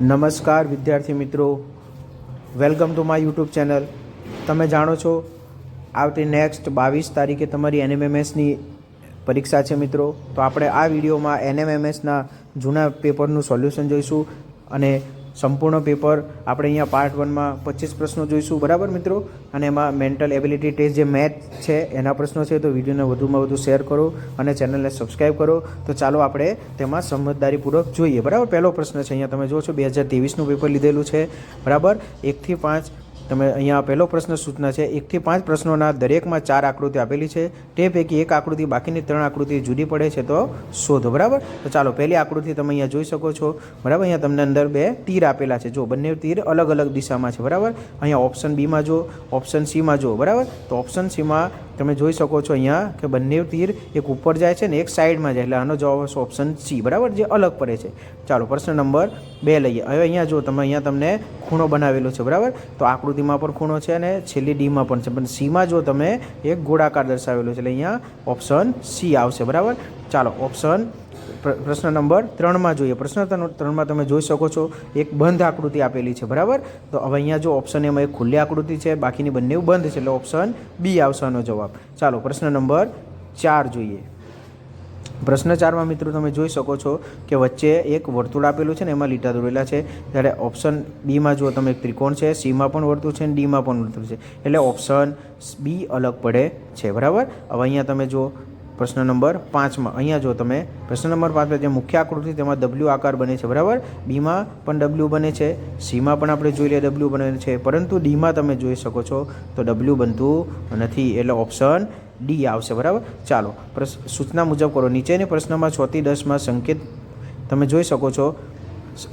નમસ્કાર વિદ્યાર્થી મિત્રો. Welcome to my YouTube channel તમે જાણો છો, આવતી નેક્સ્ટ બાવીસ તારીખે તમારી એનએમએમએસની પરીક્ષા છે મિત્રો. તો આપણે આ વિડીયોમાં એનએમએમએસના જૂના પેપરનું સોલ્યુશન જોઈશું અને સંપૂર્ણ પેપર આપણે અહીંયા પાર્ટ વનમાં પચીસ પ્રશ્નો જોઈશું, બરાબર મિત્રો? અને એમાં મેન્ટલ એબિલિટી ટેસ્ટ જે મેથ છે, એના પ્રશ્નો છે, તો વિડીયોને વધુમાં વધુ શેર કરો અને ચેનલને સબસ્ક્રાઈબ કરો. તો ચાલો આપણે તેમાં સમજદારીપૂર્વક જોઈએ. બરાબર? પહેલો પ્રશ્ન છે, અહીંયા તમે જુઓ છો, બે હજાર ત્રેવીસનું પેપર લીધેલું છે. બરાબર? એકથી પાંચ તમે અહીંયા પહેલો પ્રશ્ન સૂચના છે, એકથી પાંચ પ્રશ્નોના દરેકમાં ચાર આકૃતિ આપેલી છે, તે પૈકી એક આકૃતિ બાકીની ત્રણ આકૃતિ જુદી પડે છે તો શોધો, બરાબર? તો ચાલો, પહેલી આકૃતિ તમે અહીંયા જોઈ શકો છો. બરાબર? અહીંયા તમને અંદર બે તીર આપેલા છે. જો, બંને તીર અલગ અલગ દિશામાં છે, બરાબર? અહીંયા ઓપ્શન બીમાં જો ઓપ્શન સીમાં જો, બરાબર? તો ઓપ્શન સીમાં તમે જોઈ શકો છો અહીંયા કે બંને તીર એક ઉપર જાય છે ને એક સાઈડમાં જાય. એટલે આનો જવાબ હશે ઓપ્શન સી બરાબર? જે અલગ પડે છે. ચાલો, પ્રશ્ન નંબર બે લઈએ. હવે અહીંયા જો તમે અહીંયા તમને ખૂણો બનાવેલો છે, બરાબર? તો આકૃતિમાં પણ ખૂણો છે અને છેલ્લી ડીમાં પણ છે. પણ સીમાં જો તમે એક ગોળાકાર દર્શાવેલો છે, એટલે અહીંયા ઓપ્શન સી આવશે, બરાબર? ચાલો ઓપ્શન પ્ર- પ્રશ્ન નંબર ત્રણમાં જોઈએ. પ્રશ્ન ત્રણમાં તમે જોઈ શકો છો, એક બંધ આકૃતિ આપેલી છે, બરાબર? તો હવે અહીંયા જો ઓપ્શન એમાં એક ખુલ્લી આકૃતિ છે, બાકીની બંને બંધ છે, એટલે ઓપ્શન બી આવશે આનો જવાબ. ચાલો, પ્રશ્ન નંબર ચાર જોઈએ. પ્રશ્ન ચારમાં મિત્રો તમે જોઈ શકો છો કે વચ્ચે એક વર્તુળ આપેલું છે ને, એમાં લીટા દોરેલા છે. ત્યારે ઓપ્શન બીમાં જો તમે એક ત્રિકોણ છે સીમાં પણ વર્તુળ છે અને ડીમાં પણ વર્તુળ છે. એટલે ઓપ્શન બી અલગ પડે છે, બરાબર? હવે અહીંયા તમે જો પ્રશ્ન નંબર પાંચમાં. અહીંયા જો તમે પ્રશ્ન નંબર પાંચમાં જે મુખ્ય આકૃતિ તેમાં ડબલ્યુ આકાર બને છે, બરાબર? બીમાં પણ ડબલ્યુ બને છે સીમાં પણ આપણે જોઈ લઈએ ડબલ્યુ બને છે, પરંતુ ડીમાં તમે જોઈ શકો છો, તો ડબલ્યુ બનતું નથી, એટલે ઓપ્શન ડી આવશે, બરાબર? ચાલો સૂચના મુજબ કરો. નીચેની પ્રશ્નમાં છથી દસમાં સંકેત તમે જોઈ શકો છો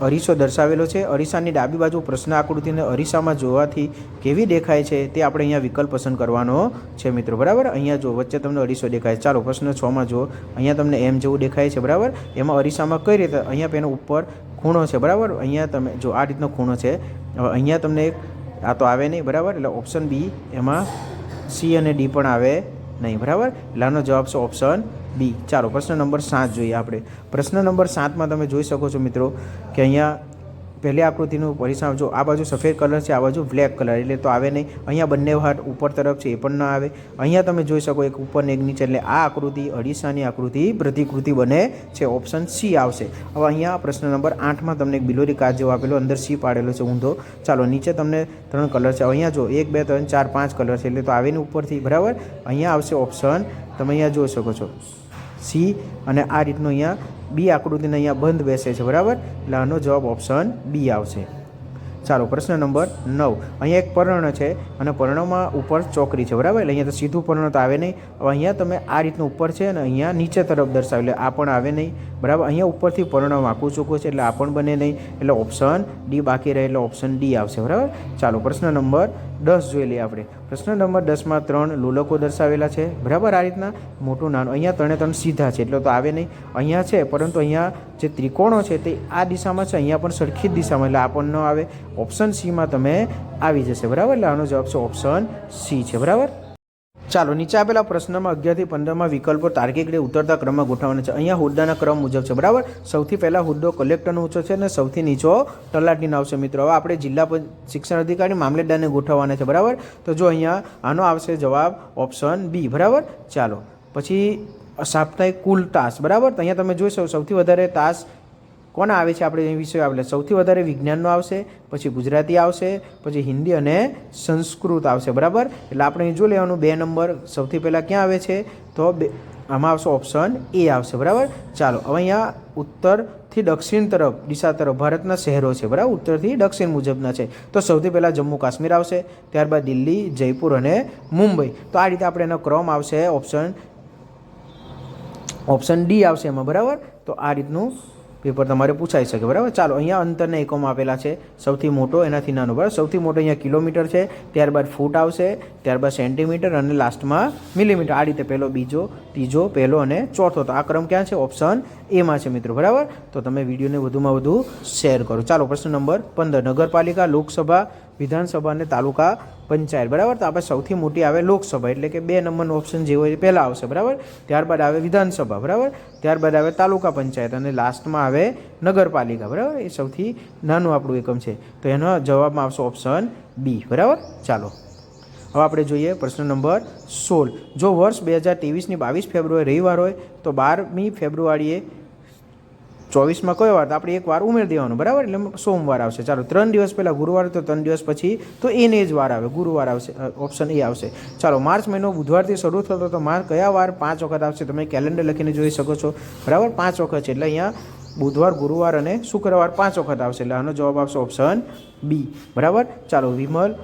અરીસો દર્શાવેલો છે. અરીસાની ડાબી બાજુ પ્રશ્ન આકૃતિને અરીસામાં જોવાથી કેવી દેખાય છે તે આપણે અહીંયા વિકલ્પ પસંદ કરવાનો છે મિત્રો. બરાબર? અહીંયા જો વચ્ચે તમને અરીસો દેખાય ચાલો પ્રશ્ન છમાં જો અહીંયા તમને એમ જેવું દેખાય છે. બરાબર? એમાં અરીસામાં કઈ રીતે? અહીંયા પેનો ઉપર ખૂણો છે. બરાબર? અહીંયા તમે જો આ રીતનો ખૂણો છે. હવે અહીંયા તમને એક આ તો આવે નહીં. બરાબર? એટલે ઓપ્શન બી એમાં સી અને ડી પણ આવે નહીં. બરાબર? એટલે આનો જવાબ છે ઓપ્શન બી. ચાલો, પ્રશ્ન નંબર સાત જોઈએ આપણે. પ્રશ્ન નંબર સાતમાં તમે જોઈ શકો છો મિત્રો કે અહીંયા પહેલી આકૃતિનું પરિણામ જો આ બાજુ સફેદ કલર છે, આ બાજુ બ્લેક કલર. એટલે તો આવે નહીં. અહીંયા બંને હાથ ઉપર તરફ છે, એ પણ ન આવે. અહીંયા તમે જોઈ શકો એક ઉપર ને એક નીચે. એટલે આ આકૃતિ અડીસાની આકૃતિ, પ્રતિકૃતિ બને છે. ઓપ્શન સી આવશે. હવે અહીંયા પ્રશ્ન નંબર આઠમાં તમને એક બિલોરી કાચ જેવો આપેલો, અંદર સી પાડેલો છે ઊંધો. ચાલો, નીચે તમને ત્રણ કલર છે. અહીંયા જો એક, બે, ત્રણ, ચાર, પાંચ કલર છે. એટલે તો આવે ઉપરથી, બરાબર? અહીંયા આવશે ઓપ્શન. તમે અહીંયા જોઈ શકો છો. સી અને આ રીતનું અહીંયા બી આકૃતિને અહીંયા બંધ બેસે છે, બરાબર? એટલે આનો જવાબ ઓપ્શન બી આવશે. ચાલો, પ્રશ્ન નંબર નવ. અહીંયા એક પર્ણ છે અને પર્ણમાં ઉપર ચોકરી છે, બરાબર? એટલે અહીંયા તો સીધું પર્ણ તો આવે નહીં. અહીંયા તમે આ રીતનું ઉપર છે અને અહીંયા નીચે તરફ દર્શાવે એટલે આ પણ આવે નહીં, બરાબર? અહીંયા ઉપરથી પર્ણ વાંકું ચૂકવું છે, એટલે આ પણ બને નહીં. એટલે ઓપ્શન ડી બાકી રહે, એટલે ઓપ્શન ડી આવશે, બરાબર? ચાલો, પ્રશ્ન નંબર દસ જોઈ લઈએ આપણે. પ્રશ્ન નંબર દસમાં ત્રણ લોલકો દર્શાવેલા છે. બરાબર? આ રીતના મોટું નાનું અહીંયા ત્રણે ત્રણ સીધા છે, એટલે તો આવે નહીં. અહીંયા છે, પરંતુ અહીંયા જે ત્રિકોણો છે તે આ દિશામાં છે, અહીંયા પણ સરખી જ દિશામાં, એટલે ન આવે. ઓપ્શન સીમાં તમે આવી જશે. બરાબર? એટલે આનો જવાબ છે ઓપ્શન સી છે. બરાબર? ચાલો, નીચે આપેલા પ્રશ્નમાં અગિયારથી પંદરમાં વિકલ્પો તાર્કિક રીતે ઉતરતા ક્રમમાં ગોઠવવાના છે. અહીંયા હોદ્દાના ક્રમ મુજબ છે, બરાબર? સૌથી પહેલાં હોદ્દો કલેક્ટરનો ઊંચો છે અને સૌથી નીચો તલાટીનો આવશે. મિત્રો, હવે આપણે જિલ્લા શિક્ષણ અધિકારી મામલેદારને ગોઠવવાના છે, બરાબર? તો જો અહીંયા આનો આવશે જવાબ ઓપ્શન બી, બરાબર? ચાલો, પછી સાપ્તાહિક કુલ તાસ, બરાબર? તો અહીંયા તમે જોઈશો સૌથી વધારે તાસ કોના આવે છે આપણે એ વિષય આવે સૌથી વધારે વિજ્ઞાનનો આવશે, પછી ગુજરાતી આવશે, પછી હિન્દી અને સંસ્કૃત આવશે, બરાબર? એટલે આપણે અહીં જો લેવાનું, બે નંબર સૌથી પહેલાં ક્યાં આવે છે? તો બે, આમાં આવશે ઓપ્શન એ આવશે, બરાબર? ચાલો, હવે અહીંયા ઉત્તરથી દક્ષિણ તરફ, દિશા તરફ, ભારતના શહેરો છે, બરાબર? ઉત્તરથી દક્ષિણ મુજબના છે. તો સૌથી પહેલાં જમ્મુ કાશ્મીર આવશે, ત્યારબાદ દિલ્હી, જયપુર અને મુંબઈ. તો આ રીતે આપણે એનો ક્રમ આવશે ઓપ્શન ઓપ્શન ડી આવશે એમાં, બરાબર? તો આ રીતનું પેપર તમારે પૂછાઈ શકે. બરાબર? ચાલો, અહીંયા અંતરને એકમો આપેલા છે. સૌથી મોટો, એનાથી નાનો. બરાબર? સૌથી મોટો અહીંયા કિલોમીટર છે. ત્યારબાદ ફૂટ આવશે. ત્યારબાદ સેન્ટીમીટર અને લાસ્ટમાં મિલીમીટર. આ રીતે પહેલો, બીજો, ત્રીજો, પહેલો અને ચોથો. તો આ ક્રમ ક્યાં છે? ઓપ્શન એમાં છે મિત્રો, બરાબર? તો તમે વિડીયોને વધુમાં વધુ શેર કરો. ચાલો, પ્રશ્ન નંબર પંદર. નગરપાલિકા, લોકસભા, વિધાનસભા અને તાલુકા પંચાયત, બરાબર? તો આપણે સૌથી મોટી આવે લોકસભા, એટલે કે બે નંબરનો ઓપ્શન જે હોય એ પહેલાં આવશે, બરાબર? ત્યારબાદ આવે વિધાનસભા, બરાબર? ત્યારબાદ આવે તાલુકા પંચાયત અને લાસ્ટમાં આવે નગરપાલિકા, બરાબર? એ સૌથી નાનું આપણું એકમ છે. તો એનો જવાબમાં આવશે ઓપ્શન બી, બરાબર? ચાલો. હવે આપણે જોઈએ પ્રશ્ન નંબર સોળ. જો વર્ષ બે હજાર ત્રેવીસની બાવીસ ફેબ્રુઆરી રવિવાર હોય, તો બારમી ફેબ્રુઆરીએ ચોવીસમાં કયો વાર? તો આપણે એક વાર ઉમેરી દેવાનું, બરાબર? એટલે સોમવાર આવશે. ચાલો, ત્રણ દિવસ પહેલાં ગુરુવાર તો ત્રણ દિવસ પછી તો એને જ વાર આવે. ગુરુવાર આવશે ઓપ્શન એ આવશે. ચાલો, માર્ચ મહિનો બુધવારથી શરૂ થતો તો માર્ચ કયા વાર? પાંચ વખત આવશે. તમે કેલેન્ડર લખીને જોઈ શકો છો. બરાબર? પાંચ વખત છે. એટલે અહીંયા બુધવાર, ગુરુવાર અને શુક્રવાર પાંચ વખત આવશે. એટલે આનો જવાબ આવશે ઓપ્શન બી. બરાબર? ચાલો, વિમલ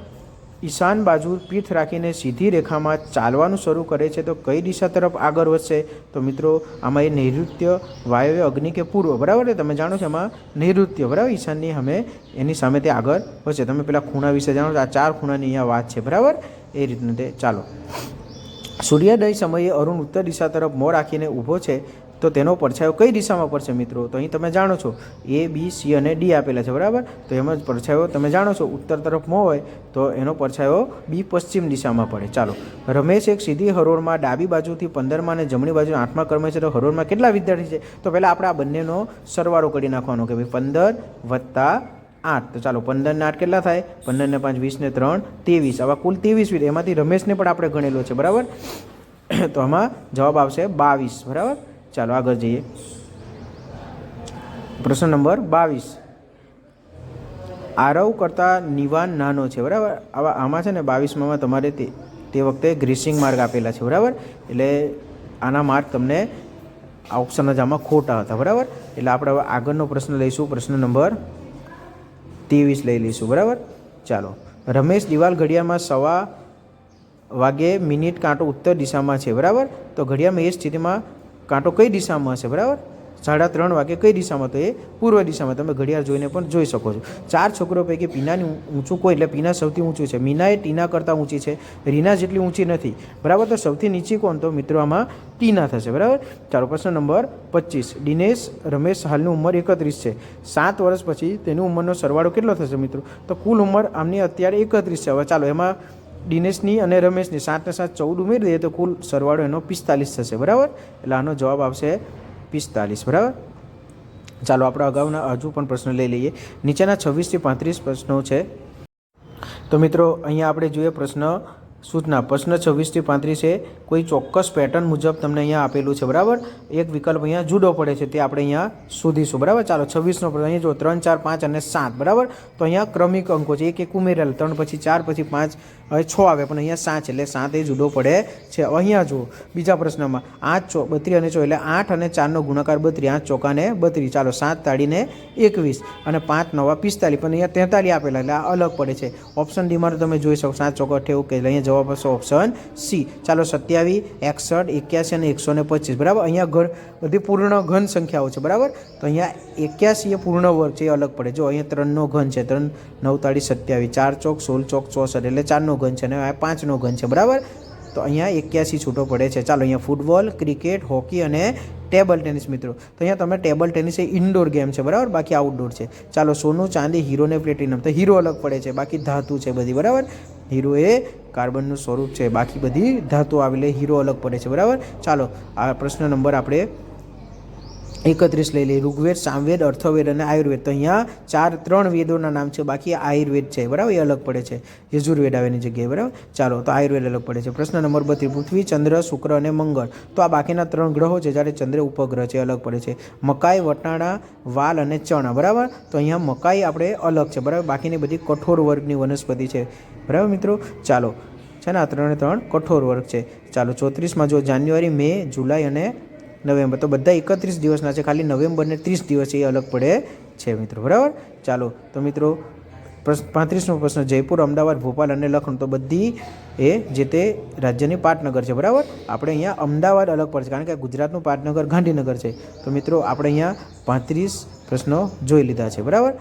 ઈશાન બાજુ પીઠ રાખીને સીધી રેખામાં ચાલવાનું શરૂ કરે છે તો કઈ દિશા તરફ આગળ વધશે? તો મિત્રો, આમાં એ નૈઋત્ય, વાયવ્ય, અગ્નિ કે પૂર્વ, બરાબર તમે જાણો છો એમાં નૈઋત્ય, બરાબર? ઈશાનની અમે એની સામે તે આગળ વધશે. તમે પેલા ખૂણા વિશે જાણો છો, આ ચાર ખૂણાની અહીંયા વાત છે, બરાબર? એ રીતનું તે, ચાલો. સૂર્યોદય સમયે અરુણ ઉત્તર દિશા તરફ મોં રાખીને ઊભો છે. તો તેનો પડછાયો કઈ દિશામાં પડશે મિત્રો? તો અહીં તમે જાણો છો એ બી સી અને ડી આપેલા છે, બરાબર? તો એમાં જ પડછાયો તમે જાણો છો, ઉત્તર તરફ મોં હોય તો એનો પડછાયો બી પશ્ચિમ દિશામાં પડે. ચાલો, રમેશ એક સીધી હરોળમાં ડાબી બાજુથી પંદરમાં અને જમણી બાજુ આઠમાં ક્રમે છે, તો હરોળમાં કેટલા વિદ્યાર્થી છે? તો પહેલાં આપણે આ બંનેનો સરવાળો કરી નાખવાનો કે ભાઈ પંદર વત્તા આઠ. તો ચાલો, પંદરને આઠ કેટલા થાય? પંદરને પાંચ, વીસને ત્રણ, ત્રેવીસ. આવા કુલ ત્રેવીસ એમાંથી રમેશને પણ આપણે ગણેલો છે, બરાબર? તો આમાં જવાબ આવશે બાવીસ, બરાબર? ચાલો આગળ જઈએ. પ્રશ્ન નંબર બાવીસ. આરવ કરતાં નિવાન નાનો છે, બરાબર? આવા આમાં છે ને બાવીસમાં તમારે તે તે વખતે ગ્રીસિંગ માર્ક આપેલા છે, બરાબર? એટલે આના માર્ક તમને ઓપ્શન જ આમાં ખોટા હતા, બરાબર? એટલે આપણે હવે આગળનો પ્રશ્ન લઈશું. પ્રશ્ન નંબર ત્રેવીસ લઈ લઈશું, બરાબર? ચાલો. રમેશ દિવાલ ઘડિયાળમાં સવા વાગે મિનિટ કાંટો ઉત્તર દિશામાં છે, બરાબર? તો ઘડિયાળમાં એ સ્થિતિમાં કાંટો કઈ દિશામાં હશે, બરાબર? સાડા ત્રણ વાગે કઈ દિશામાં તો એ પૂર્વ દિશામાં, તમે ઘડિયાળ જોઈને પણ જોઈ શકો છો. ચાર છોકરો પૈકી પીનાની ઊંચું કોઈ, એટલે પીના સૌથી ઊંચું છે. મીના એ ટીના કરતાં ઊંચી છે. રીના જેટલી ઊંચી નથી. બરાબર? તો સૌથી નીચી કોણ? તો મિત્રો આમાં ટીના થશે, બરાબર? ચાલો, પ્રશ્ન નંબર પચીસ. દિનેશ, રમેશ હાલની ઉંમર એકત્રીસ છે. સાત વર્ષ પછી તેની ઉંમરનો સરવાળો કેટલો થશે મિત્રો? તો કુલ ઉંમર આમની અત્યારે એકત્રીસ છે. હવે ચાલો, એમાં દિનેશની અને રમેશની સાતને સાત ચૌદ ઉમેરી દઈએ તો કુલ સરવાળો એનો પિસ્તાલીસ થશે, બરાબર? એટલે આનો જવાબ આવશે પિસ્તાલીસ, બરાબર? ચાલો આપણે અગાઉના હજુ પણ પ્રશ્ન લઈ લઈએ. નીચેના છવ્વીસથી પાંત્રીસ પ્રશ્નો છે. તો મિત્રો, અહીંયા આપણે જોઈએ પ્રશ્ન સૂચના, પ્રશ્ન છવ્વીસથી પાંત્રીસ છે કોઈ ચોક્કસ પેટર્ન મુજબ તમને અહીંયા આપેલું છે, બરાબર? એક વિકલ્પ અહીંયા જુદો પડે છે, તે આપણે અહીંયા શોધીશું, બરાબર? ચાલો, છવ્વીસનો પ્રશ્ન અહીંયા જો ત્રણ, ચાર, પાંચ અને સાત, બરાબર? તો અહીંયા ક્રમિક અંકો છે, એક એક ઉમેરેલ, ત્રણ પછી ચાર પછી પાંચ છ આવે, પણ અહીંયા સાત છે, એટલે સાત એ જુદો પડે છે. અહીંયા જુઓ, બીજા પ્રશ્નમાં, આઠ ચો બત્રીસ અને ચો, એટલે આઠ અને ચારનો ગુણાકાર બત્રીસ આઠ ચોકાને બત્રીસ ચાલો, સાત તાળીને એકવીસ અને પાંચ નવા પિસ્તાલીસ, પણ અહીંયા તેતાલીસ આપેલા, એટલે આ અલગ પડે છે. ઓપ્શન ડીમાં તમે જોઈ શકો, સાત ચોક અઠ્યાવું કે અહીંયા જવાબ હશે ઓપ્શન સી ચાલો સત્યાવીસ, એકસઠ, એક્યાસી અને એકસો ને પચીસ. બરાબર? અહીંયા ઘર, બધી પૂર્ણ ઘન સંખ્યાઓ છે, બરાબર? તો અહીંયા એક્યાસી એ પૂર્ણ વર્ગ છે, એ અલગ પડે. જો અહીંયા ત્રણનો ઘન છે, ત્રણ નવતાળીસ સત્યાવીસ, ચાર, ચોક, સોળ, ચોક, ચોસઠ, એટલે ચારનો ઘન છે અને આ પાંચનો ઘન છે, બરાબર? તો અહીંયા એક્યાસી છૂટો પડે છે. ચાલો અહીંયા ફૂટબોલ, ક્રિકેટ, હોકી અને ટેબલ ટેનિસ, મિત્રો. તો અહીંયા તમે ટેબલ ટેનિસ એ ઇન્ડોર ગેમ છે, બરાબર? બાકી આઉટડોર છે. ચાલો સોનું, ચાંદી, હીરો ને પ્લેટિનમ તો હીરો અલગ પડે છે, બાકી ધાતુ છે બધી, બરાબર? હીરો એ કાર્બનનું સ્વરૂપ છે. બાકી બધી ધાતુ આવેલી હીરો અલગ પડે છે. બરાબર? ચાલો, આ પ્રશ્ન નંબર આપણે એકત્રીસ લઈ લઈએ. ઋગ્વેદ, સામવેદ, અર્થવેદ અને આયુર્વેદ. તો અહીંયા ચાર, ત્રણ વેદોના નામ છે. બાકી આયુર્વેદ છે. બરાબર? એ અલગ પડે છે. યજુર્વેદ આવેની જગ્યાએ. બરાબર? ચાલો, તો આયુર્વેદ અલગ પડે છે. પ્રશ્ન નંબર બત્રીસ પૃથ્વી ચંદ્ર, શુક્ર અને મંગળ. તો આ બાકીના ત્રણ ગ્રહો છે જ્યારે ચંદ્ર ઉપગ્રહ છે અલગ પડે છે. મકાઈ, વટાણા, વાલ અને ચણા. બરાબર? તો અહીંયા મકાઈ આપણે અલગ છે. બરાબર? બાકીની બધી કઠોર વર્ગની વનસ્પતિ છે. બરાબર મિત્રો? ચાલો. છે ને આ ત્રણે ત્રણ કઠોર વર્ગ છે. ચાલો, ચોત્રીસમાં જો જાન્યુઆરી, મે, જુલાઈ અને નવેમ્બર, તો બધા એકત્રીસ દિવસના છે. ખાલી નવેમ્બરને ત્રીસ દિવસ એ અલગ પડે છે મિત્રો. બરાબર? ચાલો, તો મિત્રો પાંત્રીસમો પ્રશ્ન, જયપુર, અમદાવાદ, ભોપાલ અને લખનઉ, તો બધી એ જે તે રાજ્યની પાટનગર છે. બરાબર? આપણે અહીંયા અમદાવાદ અલગ પડશે, કારણ કે ગુજરાતનું પાટનગર ગાંધીનગર છે. તો મિત્રો, આપણે અહીંયા પાંત્રીસ પ્રશ્નો જોઈ લીધા છે. બરાબર?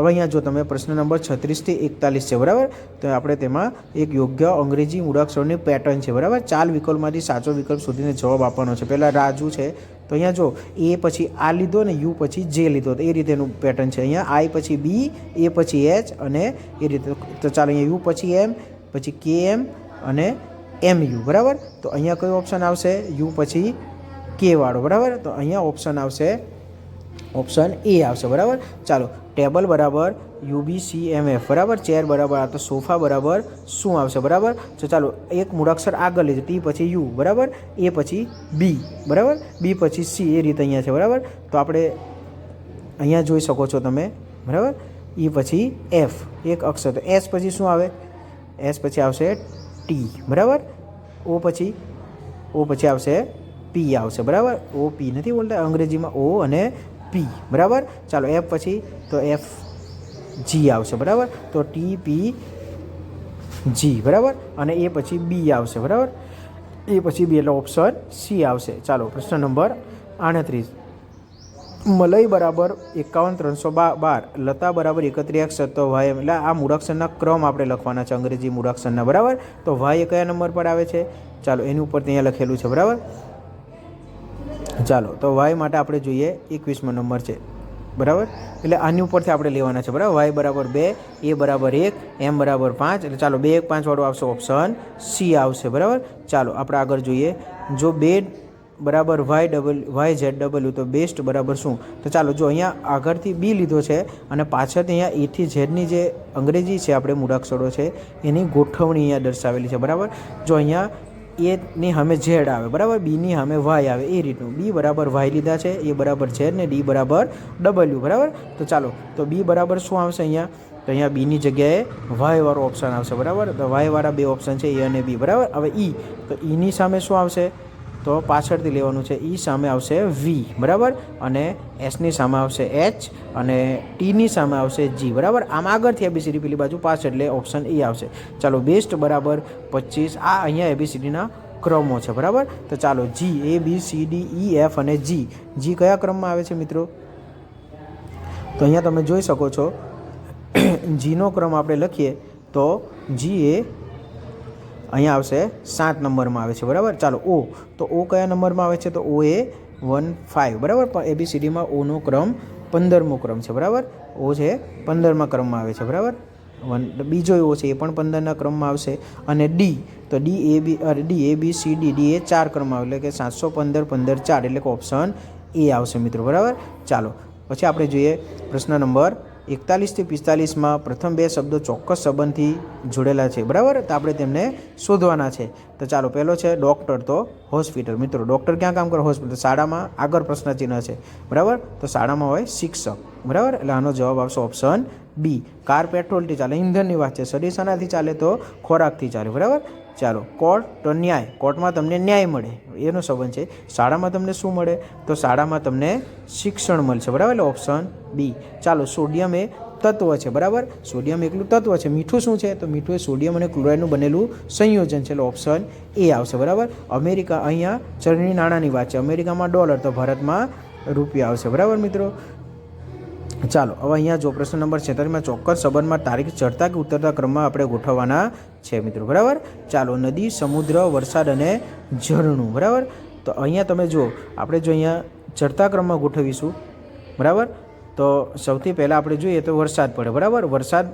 હવે અહીંયા જો તમે પ્રશ્ન નંબર છત્રીસથી એકતાલીસ છે, બરાબર? તો આપણે તેમાં એક યોગ્ય અંગ્રેજી મૂળાક્ષરની પેટર્ન છે, બરાબર? ચાર વિકલ્પમાંથી સાચો વિકલ્પ શોધીને જવાબ આપવાનો છે. પહેલાં રાજુ છે, તો અહીંયા જો એ પછી આ લીધો ને યુ પછી જે લીધો, તો એ રીતેનું પેટર્ન છે. અહીંયા આઈ પછી બી, એ પછી એચ અને એ રીતે. તો ચાલો અહીંયા યુ પછી એમ, પછી કે એમ અને એમ યુ, બરાબર? તો અહીંયા કયો ઓપ્શન આવશે? યુ પછી કે વાળો, બરાબર? તો અહીંયા ઓપ્શન આવશે ઓપ્શન એ આવશે, બરાબર? ચાલો, ટેબલ બરાબર યુબી સી એમ એફ બરાબર? ચેર બરાબર, આ તો સોફા બરાબર, શું આવશે, બરાબર? તો ચાલો, એક મૂળાક્ષર આગળ લીધું ટી પછી યુ, બરાબર? એ પછી બી, બરાબર? બી પછી સી, એ રીતે અહીંયા છે, બરાબર? તો આપણે અહીંયા જોઈ શકો છો તમે, બરાબર? એ પછી એફ, એક અક્ષર, તો એસ પછી શું આવે? એસ પછી આવશે ટી, બરાબર? ઓ પછી ઓ પછી આવશે પી આવશે, બરાબર? ઓ, પી નથી બોલતા, અંગ્રેજીમાં ઓ અને પી બરાબર? ચાલો એફ પછી તો એફ જી આવશે, બરાબર? તો ટી પી જી બરાબર? અને એ પછી બી આવશે, બરાબર? એ પછી બી એટલે ઓપ્શન સી આવશે. ચાલો, પ્રશ્ન નંબર આડત્રીસ. મલય બરાબર એકાવન ત્રણસો બાર બાર. લતા બરાબર એકત્રીસ એક સત્તો વાય એટલે આ મૂળાક્ષરના ક્રમ આપણે લખવાના છે અંગ્રેજી મૂળાક્ષરના, બરાબર? તો વાય કયા નંબર પર આવે છે? ચાલો, એની ઉપર ત્યાં લખેલું છે, બરાબર? ચાલો, તો વાય માટે આપણે જોઈએ એકવીસમો નંબર છે. બરાબર? એટલે આની ઉપરથી આપણે લેવાના છે, બરાબર? વાય બરાબર બે એ બરાબર એક એમ બરાબર પાંચ. એટલે ચાલો, બે એક પાંચવાળો આવશે ઓપ્શન સી આવશે, બરાબર? ચાલો, આપણે આગળ જોઈએ. જો બે બરાબર Y double Y Z W તો બેસ્ટ બરાબર શું? તો ચાલો, જો અહીંયા આગળથી બી લીધો છે અને પાછળથી અહીંયા એથી ઝેડની જે અંગ્રેજી છે, આપણે મૂળાક્ષરો છે, એની ગોઠવણી અહીંયા દર્શાવેલી છે, બરાબર? જો અહીંયા એની સામે ઝેડ આવે, બરાબર? બીની સામે વાય આવે, એ રીતનું. બી બરાબર વાય લીધા છે, એ બરાબર ઝેડ ને ડી બરાબર ડબલ્યુ, બરાબર? તો ચાલો, તો બી બરાબર શું આવશે અહીંયા? તો અહીંયા બીની જગ્યાએ વાયવાળો ઓપ્શન આવશે, બરાબર? તો વાયવાળા બે ઓપ્શન છે, એ અને બી, બરાબર? હવે ઈ, તો ઈની સામે શું આવશે? તો પાછળથી લેવાનું છે ઈ સામે આવશે વી બરાબર? અને એસની સામે આવશે એચ અને ટીની સામે આવશે જી બરાબર? આમ આગળથી એબીસીડી પેલી બાજુ પાછળ એટલે ઓપ્શન એ આવશે. ચાલો બેસ્ટ બરાબર, પચીસ, આ અહીંયા એબીસીડીના ક્રમો છે, બરાબર? તો ચાલો G A B C D E F અને જી જી કયા ક્રમમાં આવે છે, મિત્રો? તો અહીંયા તમે જોઈ શકો છો જીનો ક્રમ આપણે લખીએ, તો જી એ અહીંયા આવશે સાત નંબરમાં આવે છે, બરાબર? ચાલો, ઓ. તો ઓ કયા નંબરમાં આવે છે? તો ઓ એ વન ફાઇવ બરાબર? પણ એબીસીડીમાં ઓનો ક્રમ પંદરમો ક્રમ છે, બરાબર? ઓ છે પંદરમા ક્રમમાં આવે છે, બરાબર? વન બીજો એવો છે એ પણ પંદરના ક્રમમાં આવશે. અને ડી તો ડી એ બી અરે D A B C D D A ચાર ક્રમમાં આવે, એટલે કે સાતસો પંદર પંદર, ચાર, એટલે કે ઓપ્શન એ આવશે, મિત્રો, બરાબર? ચાલો, પછી આપણે જોઈએ પ્રશ્ન નંબર એકતાલીસથી પિસ્તાલીસમાં પ્રથમ બે શબ્દો ચોક્કસ સંબંધથી જોડેલા છે. બરાબર? તો આપણે તેમને શોધવાના છે. તો ચાલો, પહેલો છે ડૉક્ટર તો હોસ્પિટલ. મિત્રો, ડૉક્ટર ક્યાં કામ કરે? હોસ્પિટલ. શાળામાં આગળ પ્રશ્નચિહ્ન છે. બરાબર? તો શાળામાં હોય શિક્ષક. બરાબર? એટલે આનો જવાબ આવશે ઓપ્શન બી. કાર પેટ્રોલથી ચાલે. ઇંધણની વાત છે. શરીર શાનાથી ચાલે તો ખોરાકથી ચાલે. બરાબર? ચાલો, કોર્ટ તો ન્યાય. કોર્ટમાં તમને ન્યાય મળે. એનો સંબંધ છે. શાળામાં તમને શું મળે? તો શાળામાં તમને શિક્ષણ મળશે. બરાબર? એટલે ઓપ્શન બી ચાલો, સોડિયમ એ તત્વ છે, બરાબર? સોડિયમ એકલું તત્વ છે. મીઠું શું છે? તો મીઠું એ સોડિયમ અને ક્લોરાઇડનું બનેલું સંયોજન છે. એટલે ઓપ્શન એ આવશે, બરાબર? અમેરિકા અહીંયા ચલણી નાણાંની વાત છે. અમેરિકામાં ડોલર, તો ભારતમાં રૂપિયા આવશે, બરાબર મિત્રો? ચાલો, હવે અહીંયા જો પ્રશ્ન નંબર છેતાલીસમાં ચોક્કસ સંબંધમાં તારીખ ચડતા કે ઉતરતા ક્રમમાં આપણે ગોઠવવાના છે મિત્રો, બરાબર? ચાલો, નદી, સમુદ્ર, વરસાદ અને ઝરણું, બરાબર? તો અહીંયા તમે જુઓ, આપણે જો અહીંયા ચડતા ક્રમમાં ગોઠવીશું, બરાબર? તો સૌથી પહેલાં આપણે જોઈએ તો વરસાદ પડે. બરાબર? વરસાદ,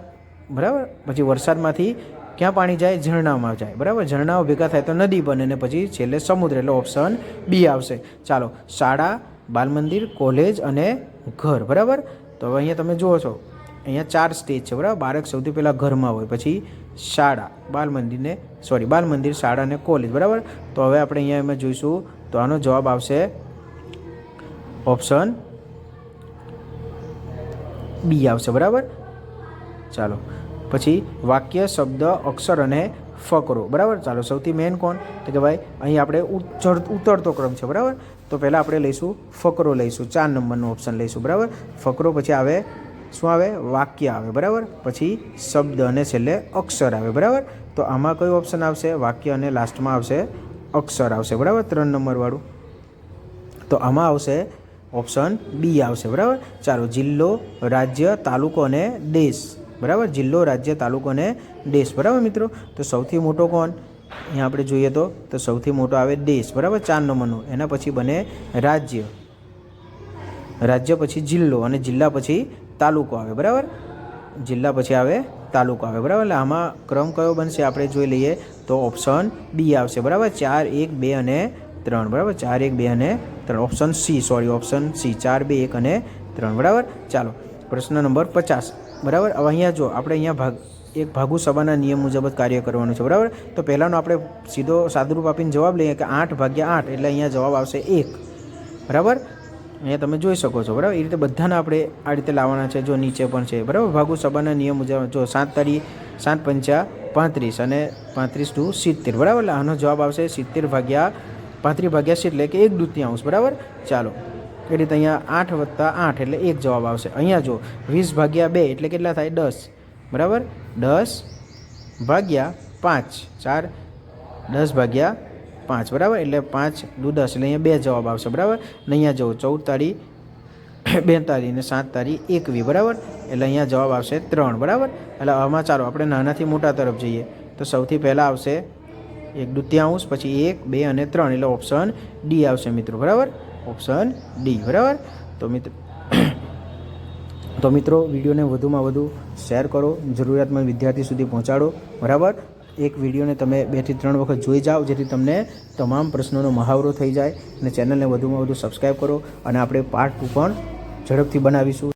બરાબર? પછી વરસાદમાંથી ક્યાં પાણી જાય? ઝરણામાં જાય. બરાબર? ઝરણાઓ ભેગા થાય તો નદી બને અને પછી છેલ્લે સમુદ્ર એટલે ઓપ્શન બી આવશે. ચાલો, શાળા બાલ મંદિર કોલેજ અને ઘર. બરાબર? તો હવે અહીંયા તમે જુઓ છો, અહીંયા ચાર સ્ટેજ છે. બરાબર? બાળક સૌથી પહેલાં ઘરમાં હોય, પછી શાળા બાલ મંદિરને સોરી બાલ મંદિર શાળા અને કોલેજ. બરાબર? તો હવે આપણે અહીંયા એમાં જોઈશું. તો આનો જવાબ આવશે ઓપ્શન બી આવશે, બરાબર? ચાલો. પછી વાક્ય, શબ્દ, અક્ષર અને ફકરો બરાબર? ચાલો, સૌથી મેન કોણ? તો કે ભાઈ, અહીં આપણે ઉતરતો ક્રમ છે, બરાબર? તો પહેલાં આપણે લઈશું ફકરો લઈશું, ચાર નંબરનો ઓપ્શન લઈશું, બરાબર? ફકરો પછી આવે, શું આવે? વાક્ય આવે, બરાબર? પછી શબ્દ અને છેલ્લે અક્ષર આવે, બરાબર? તો આમાં કયું ઓપ્શન આવશે? વાક્ય અને લાસ્ટમાં આવશે અક્ષર આવશે, બરાબર? ત્રણ નંબરવાળું. તો આમાં આવશે ઓપ્શન બી આવશે, બરાબર? ચાલો, જિલ્લો, રાજ્ય, તાલુકો અને દેશ, બરાબર? જિલ્લો, રાજ્ય, તાલુકો અને દેશ, બરાબર મિત્રો? તો સૌથી મોટો કોણ? અહીંયા આપણે જોઈએ તો તો સૌથી મોટો આવે દેશ, બરાબર? ચાર નંબરનો. એના પછી બને રાજ્ય. રાજ્ય પછી જિલ્લો અને જિલ્લા પછી તાલુકો આવે, બરાબર? જિલ્લા પછી આવે તાલુકો આવે, બરાબર? એટલે આમાં ક્રમ કયો બનશે આપણે જોઈ લઈએ તો ઓપ્શન બી આવશે, બરાબર? ચાર, એક, બે અને ત્રણ, બરાબર? ચાર, એક, બે અને ત્રણ. Option C sorry option C ચાર, બે, એક અને ત્રણ, બરાબર? ચાલો, પ્રશ્ન નંબર પચાસ. બરાબર? હવે અહીંયા જો, આપણે અહીંયા ભાગ, એક ભાગુ સભાના નિયમ મુજબ જ કાર્ય કરવાનું છે, બરાબર? તો પહેલાંનો આપણે સીધો સાદુરૂપ આપીને જવાબ લઈએ કે આઠ ભાગ્યા આઠ, એટલે અહીંયા જવાબ આવશે એક. બરાબર? અહીંયા તમે જોઈ શકો છો, બરાબર? એ રીતે બધાને આપણે આ રીતે લાવવાના છે, જો નીચે પણ છે. બરાબર? ભાગુ સભાના નિયમ મુજબ, જો સાત તારી, સાત પંચા પાંત્રીસ અને પાંત્રીસ ટુ સિત્તેર. બરાબર? એટલે આનો જવાબ આવશે સિત્તેર ભાગ્યા પાંત્રીસ ભાગ્યા છે એટલે કે એક દૂતિયાંશ બરાબર? ચાલો, એ રીતે અહીંયા આઠ વત્તા આઠ એટલે એક જવાબ આવશે. અહીંયા જો વીસ ભાગ્યા બે એટલે કેટલા થાય? દસ. બરાબર? દસ ભાગ્યા પાંચ. ચાર દસ ભાગ્યા પાંચ, બરાબર? એટલે પાંચ દુ દસ, એટલે અહીંયા બે જવાબ આવશે, બરાબર? ને અહીંયા જવું ચૌદ તારી બેતાલીસ ને સાત તારી એકવી બરાબર? એટલે અહીંયા જવાબ આવશે ત્રણ, બરાબર? એટલે આમાં ચાલો, આપણે નાનાથી મોટા તરફ જઈએ. તો સૌથી પહેલાં આવશે એક દુત્યાંશ પછી એક, બે અને ત્રણ. એટલે ઓપ્શન ડી આવશે મિત્રો, બરાબર? ઓપ્શન ડી બરાબર? તો મિત્રો તો મિત્રો, વિડીયોને વધુમાં વધુ શેર કરો, જરૂરિયાતમંદ વિદ્યાર્થી સુધી પહોંચાડો, બરાબર? એક વિડીયોને તમે બેથી ત્રણ વખત જોઈ જાઓ, જેથી તમને તમામ પ્રશ્નોનો મહાવરો થઈ જાય, અને ચેનલને વધુમાં વધુ સબસ્ક્રાઈબ કરો, અને આપણે પાર્ટ ટુ પણ ઝડપથી બનાવીશું.